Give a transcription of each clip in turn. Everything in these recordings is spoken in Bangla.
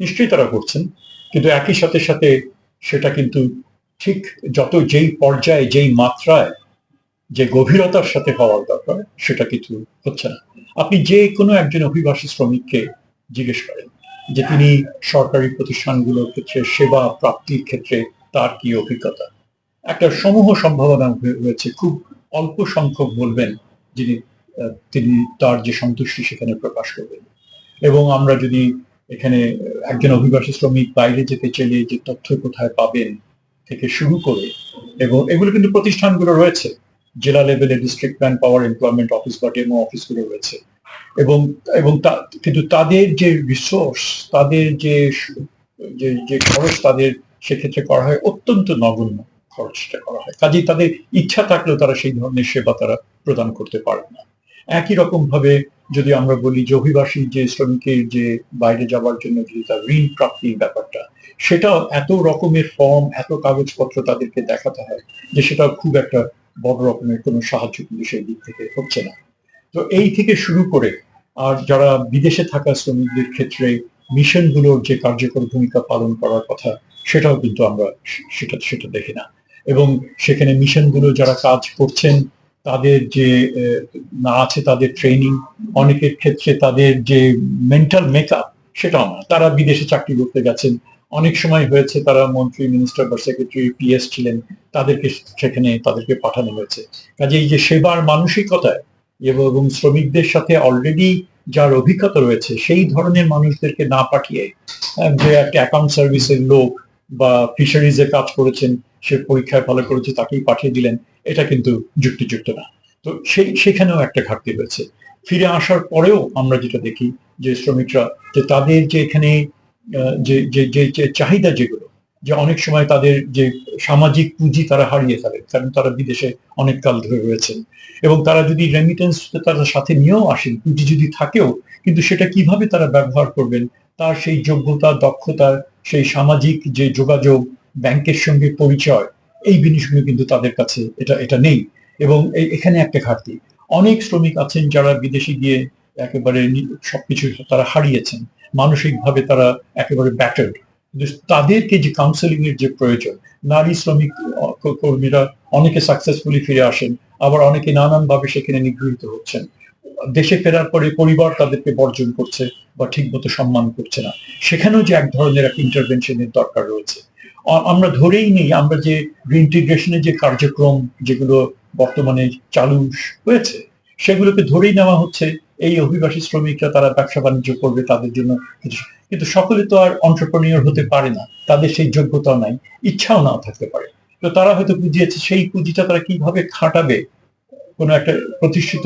নিশ্চয়ই তারা করছেন। কিন্তু একই সাথে সাথে সেটা কিন্তু ঠিক যত যেই পর্যায়ে, যেই মাত্রায়, যে গভীরতার সাথে হওয়ার দরকার, সেটা কিন্তু হচ্ছে না। আপনি যে কোনো একজন অভিবাসী শ্রমিককে জিজ্ঞেস করেন যে তিনি সরকারি প্রতিষ্ঠানগুলোর ক্ষেত্রে, সেবা প্রাপ্তির ক্ষেত্রে তার কি অভিজ্ঞতা? একটা সমূহ সম্ভাবনা রয়েছে। খুব অল্প সংখ্যক বলবেন যিনি তিনি তার যে সন্তুষ্টি সেখানে প্রকাশ করবেন। এবং আমরা যদি এখানে একজন অভিবাসী শ্রমিক বাইরে যেতে চাইলে যে তথ্য কোথায় পাবেন থেকে শুরু করে এবং এগুলো কিন্তু প্রতিষ্ঠানগুলো রয়েছে। জেলা লেভেলে district man power employment office বা ডেমো অফিসগুলো রয়েছে। এবং এবং কিন্তু তাদের যে রিসোর্স তাদের যে যে খরচ তাদের সেক্ষেত্রে করা হয় অত্যন্ত নগণ্য খরচটা করা হয়। কাজেই তাদের ইচ্ছা থাকলেও তারা সেই ধরনের সেবা তারা প্রদান করতে পারে না। একই রকম ভাবে যদি আমরা বলি যে অভিবাসী যে শ্রমিকের যে বাইরে যাওয়ার জন্য যদি তার ঋণ প্রাপ্তির ব্যাপারটা সেটাও এত রকমের ফর্ম এত কাগজপত্র তাদেরকে দেখাতে হয় যে সেটা খুব একটা বড় রকমের কোনো সাহায্য কিন্তু সেই দিক থেকে হচ্ছে না। তো এই থেকে শুরু করে আর যারা বিদেশে থাকা শ্রমিকদের ক্ষেত্রে মিশনগুলোর যে কার্যকর ভূমিকা পালন করার কথা, সেটাও কিন্তু আমরা সেটা সেটা দেখি না। এবং সেখানে মিশনগুলো যারা কাজ করছেন তাদের যে না আছে তাদের ট্রেনিং অনেকের ক্ষেত্রে তাদের যে মেন্টাল মেকআপ সেটাও না। তারা বিদেশে চাকরি করতে গেছেন। অনেক সময় হয়েছে তারা মন্ত্রী মিনিস্টার বা সেক্রেটারি পিএস ছিলেন, তাদেরকে সেখানে তাদেরকে পাঠানো হয়েছে। কাজে এই যে সেবার মানসিকতায় এবং শ্রমিকদের সাথে অলরেডি যার অভিজ্ঞতা রয়েছে, সেই ধরনের মানুষদেরকে না পাঠিয়ে যে একটা অ্যাকাউন্ট সার্ভিসের লোক বা ফিশারিজে কাজ করেছেন সে পরীক্ষায় ভালো করেছে, তাকেই পাঠিয়ে দিলেন, এটা কিন্তু যুক্তিযুক্ত না। তো সেই, সেখানেও একটা ঘাটতি রয়েছে। ফিরে আসার পরেও আমরা যেটা দেখি যে শ্রমিকরা, যে তাদের যে এখানে যে যে যে চাহিদা যেগুলো, যে অনেক সময় তাদের যে সামাজিক পুঁজি তারা হারিয়ে ফেলে, কারণ তারা বিদেশে অনেক কাল ধরে রয়েছেন। এবং তারা যদি রেমিটেন্স তারা সাথে নিয়েও আসেন, পুঁজি যদি থাকেও, কিন্তু সেটা কীভাবে তারা ব্যবহার করবেন, তার সেই যোগ্যতা, দক্ষতা, সেই সামাজিক যে যোগাযোগ ব্যাংকের সঙ্গে পরিচয়, এই জিনিসগুলো কিন্তু তাদের কাছে এটা এটা নেই। এবং এখানে একটা ঘাটতি, অনেক শ্রমিক আছেন যারা বিদেশে গিয়ে একেবারে সবকিছু তারা হারিয়েছেন। মানসিকভাবে তারা একেবারে ব্যাটার্ড তাদেরকে যে কাউন্সেলিং এর যে প্রয়োজন, নারী শ্রমিক কর্মীরা অনেকে সাকসেসফুলি ফিরে আসেন, আবার অনেকে নানান ভাবে সেখানে নিগৃহীত হচ্ছেন। দেশে ফেরার পরে পরিবার তাদেরকে বর্জন করছে বা ঠিকমতো সম্মান করছে না। সেখানেও যে এক ধরনের এক ইন্টারভেনশনের দরকার রয়েছে। আমরা ধরেই নেই, আমরা যে রিইন্টিগ্রেশনের যে কার্যক্রম যেগুলো বর্তমানে চালু হয়েছে, সেগুলোকে ধরেই নেওয়া হচ্ছে। এই অভিবাসী শ্রমিকরা তারা ব্যবসা বাণিজ্য করবে তাদের জন্য কিন্তু সকলে তো আর অন্টারপ্রনিয়র হতে পারে না, তাদের সেই যোগ্যতাও নাই, ইচ্ছাও নাও থাকতে পারে। তো তারা হয়তো বুঝিয়েছে সেই পুঁজিটা তারা কীভাবে খাটাবে কোনো একটা প্রতিষ্ঠিত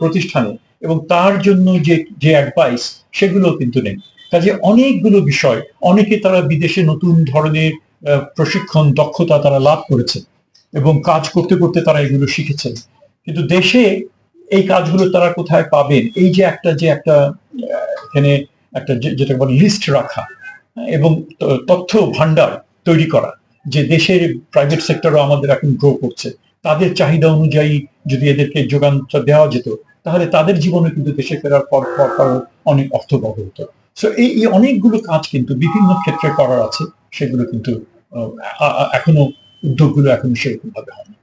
প্রতিষ্ঠানে, এবং তার জন্য যে যে অ্যাডভাইস সেগুলো কিন্তু নেই। কাজে অনেকগুলো বিষয়, অনেকে তারা বিদেশে নতুন ধরনের প্রশিক্ষণ, দক্ষতা তারা লাভ করেছে এবং কাজ করতে করতে তারা এগুলো শিখেছেন কিন্তু দেশে এই কাজগুলো তারা কোথায় পাবেন? এই যে একটা যে একটা এখানে একটা যেটা বলে লিস্ট রাখা, এবং তথ্য ভান্ডার তৈরি করা, যে দেশের প্রাইভেট সেক্টরও আমাদের এখন গ্রো করছে। তাদের চাহিদা অনুযায়ী যদি এদেরকে যোগানটা দেওয়া যেত, তাহলে তাদের জীবনে কিন্তু দেশে ফেরার পর পর অনেক অর্থবহ হতো। সো এই অনেকগুলো কাজ কিন্তু বিভিন্ন ক্ষেত্রে করার আছে। সেগুলো কিন্তু এখনও উদ্যোগগুলো এখনও সেরকম ভাবে হয়নি।